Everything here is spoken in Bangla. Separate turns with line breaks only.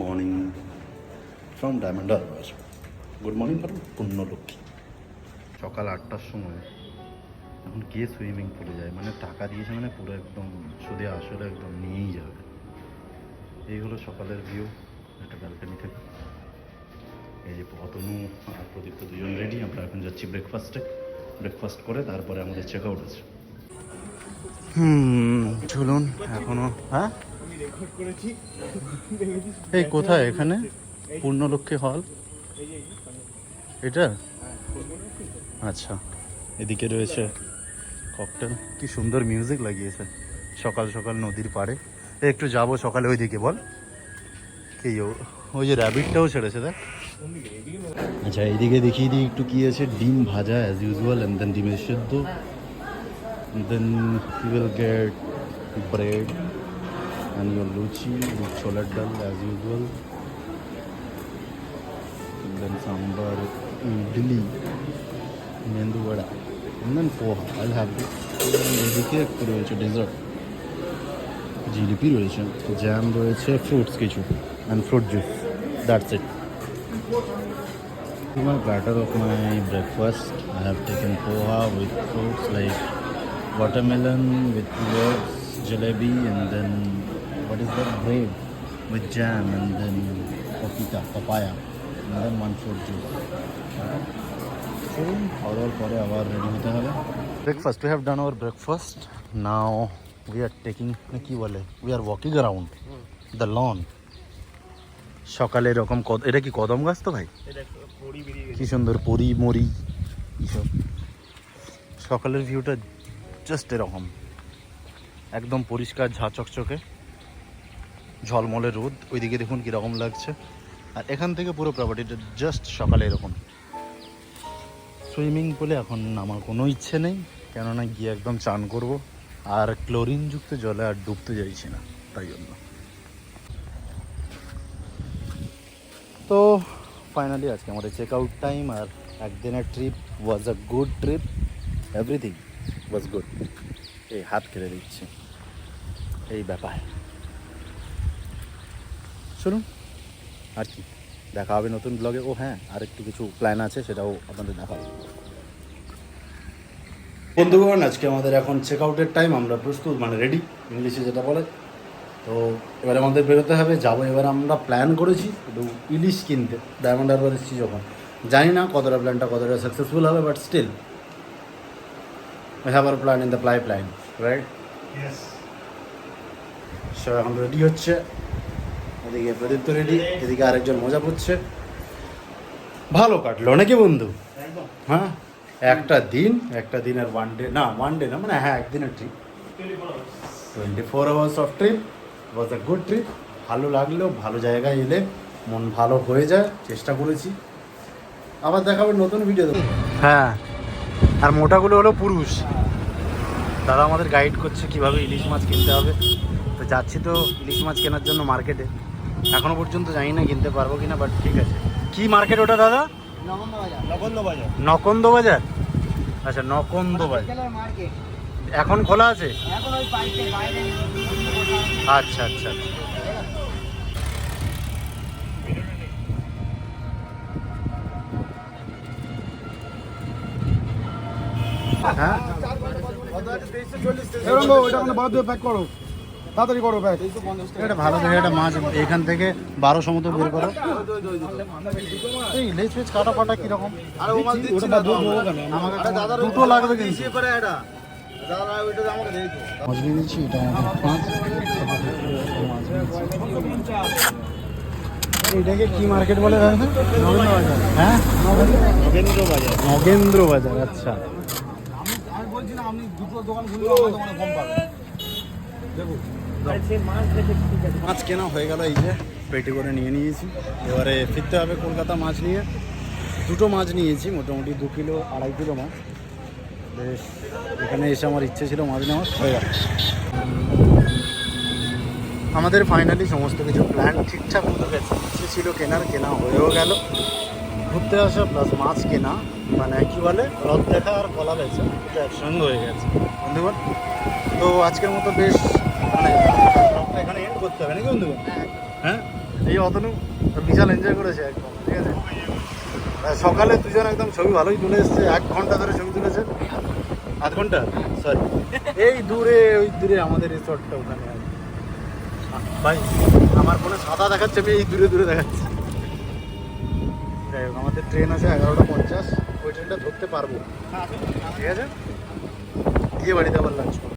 Morning from Diamond Harbour good morning from Punyalakshmi. সকাল আটটার সময় এখন কে সুইমিং পুলে যায়। মানে টাকা দিয়েছে মানে পুরো একদম সুদে আসলে একদম নিয়েই যাবে। এই হলো সকালের ভিউ একটা ব্যালকানি থেকে। এই যে অতনু আর প্রদীপ্ত দুজন রেডি আমরা এখন যাচ্ছি ব্রেকফাস্টে ব্রেকফাস্ট করে তারপরে আমাদের চেক আউট আছে। হুম চলুন এখনও হ্যাঁ? এই কোথায় এখানে? পূর্ণলক্ষ্মী হল এটা? আচ্ছা এদিকে রয়েছে ককটেল কি সুন্দর মিউজিক লাগিয়েছে। সকাল সকাল নদীর পাড়ে। একটু যাব সকালে ওইদিকে, বল। কি ওই যে র্যাবিটটাও ছেড়েছে, দেখ। আচ্ছা এইদিকে দেখিয়ে দিই একটু কি আছে? ডিম ভাজা অ্যাজ ইউজুয়াল অ্যান্ড দেন ডিমের সেদ্ধ। Then you will get bread and your luchi with chola dal as usual. And then sambar, idli, mendu vada, and then poha. I'll have this. এদিকে একটু রয়েছে ডেজার্ট জিলিপি রয়েছে জ্যাম রয়েছে ফ্রুটস কিছু and fruit juice that's it To my platter of my breakfast, I have taken poha with fruits like watermelon with yours, jalebi, and then what is that bread with jam, and then papita, papaya, and then one fruit juice. পরে আবার রেডি হতে হবে। Breakfast we have done our breakfast now we are taking কি বলে we are walking around the lawn সকালে এরকম কদ এটা কি কদম গাছ তো ভাই? কি সুন্দর পরি মরি। এইসব। সকালের ভিউটা জাস্ট এরকম। একদম পরিষ্কার ঝা চকচকে ঝলমলে রোদ, ওইদিকে দেখুন কীরকম লাগছে। আর এখান থেকে পুরো প্রপার্টিটা জাস্ট সকালে এরকম। সুইমিং পুলে এখন আমার কোনো ইচ্ছে নেই, কেননা গিয়ে একদম চান করব। আর ক্লোরিনযুক্ত জলে আর ডুবতে চাইছি না, তাই জন্য। তো ফাইনালি আজকে আমাদের চেক আউট টাইম আর একদিনের trip was a good trip everything was good এই হাত কেড়ে দিচ্ছে এই ব্যাপার। শুনুন আর কি। দেখা হবে নতুন ব্লগে ও হ্যাঁ আর একটু কিছু প্ল্যান আছে সেটাও আপনাদের দেখাবো। বন্ধুগণ আজকে আমাদের এখন চেক আউটের টাইম আমরা প্রস্তুত মানে রেডি ইংলিশে যেটা বলে। তো এবার আমাদের বেরোতে হবে। যাব এবার আমরা প্ল্যান করেছি একটু ইলিশ কিনতে ডায়মন্ড হারবার এসেছি যখন জানি না কতটা প্ল্যানটা কতটা সাকসেসফুল হবে but still we have our plan in the fly plan right so এখন রেডি হচ্ছে। এদিকে প্রদীপ তো রেডি এদিকে আরেকজন মজা করছে। ভালো কাটলো নাকি বন্ধু? হ্যাঁ? একটা দিন একটা দিনের ওয়ান ডে না ওয়ান ডে না মানে হ্যাঁ একদিনের trip twenty four hours of trip was a good trip ভালো লাগল ভালো জায়গায় এলে মন ভালো হয়ে যায় চেষ্টা করেছি। আবার দেখাবে নতুন ভিডিও হ্যাঁ আর মোটাগুলো হলো পুরুষ। দাদা আমাদের গাইড করছে কীভাবে ইলিশ মাছ কিনতে হবে। তো যাচ্ছি তো ইলিশ মাছ কেনার জন্য মার্কেটে এখনও পর্যন্ত জানি না কিনতে পারব কিনা বাট ঠিক আছে। কি মার্কেট ওটা দাদা? নকন্দ বাজার আচ্ছা নকন্দ বাজার এখন খোলা আছে? আচ্ছা আচ্ছা আচ্ছা। হ্যাঁ?
এটা মানে বাদ দিয়ে প্যাক করো। তাড়াতাড়ি করো
এটা ভালো দেখে একটা মাছ এখান থেকে বারোশো মতো বের করো। এই লেজ ফেজ কাটা পাটা কীরকম দুটো লাগবে কিন্তু। মাছ এটা আমাদের পাঁচ। এটাকে কি মার্কেট বলে
নগেন্দ্র বাজার
হ্যাঁ?
নগেন্দ্র বাজার
নগেন্দ্র বাজার আচ্ছা।
আমি বলছি না আপনি দুটো দোকান খুললে আমার কম পাবেন দেখুন
মাছ কেনা হয়ে গেল এই যে পেটি করে নিয়ে নিয়েছি। এবারে ফিরতে হবে কলকাতা মাছ নিয়ে। দুটো মাছ নিয়েছি মোটামুটি দু কিলো আড়াই কিলো মাছ। বেশ এখানে এসে আমার ইচ্ছে ছিল মাছ নেওয়ার হয়ে গেল। আমাদের ফাইনালি সমস্ত কিছু প্ল্যান ঠিকঠাক মতো গেছে। ইচ্ছে ছিল কেনার কেনা হয়েও গেল। ঘুরতে আসা প্লাস মাছ কেনা মানে কী বলে রথ দেখা আর কলা বেচা এটা একসঙ্গে হয়ে গেছে। বন্ধুগণ তো আজকের মতো বেশ মানে এখানে এন্ড করতে হবে নাকি বন্ধুগণ হ্যাঁ। এই অতনু বিশাল এনজয় করেছে একদম ঠিক আছে? সকালে দুজন একদম ছবি ভালোই তুলে এসছে এক ঘণ্টা ধরে ছবি তুলেছে। আধ ঘণ্টা? সরি এই দূরে ওই দূরে আমাদের রিসর্টটা ওখানে আছে। ভাই আমার ফোনে সাদা দেখাচ্ছে আমি এই দূরে দূরে দেখাচ্ছি। যাই হোক আমাদের ট্রেন আছে এগারোটা পঞ্চাশ ওই ট্রেনটা ধরতে পারব। ঠিক আছে? দিয়ে বাড়িতে আবার লাঞ্চ করব।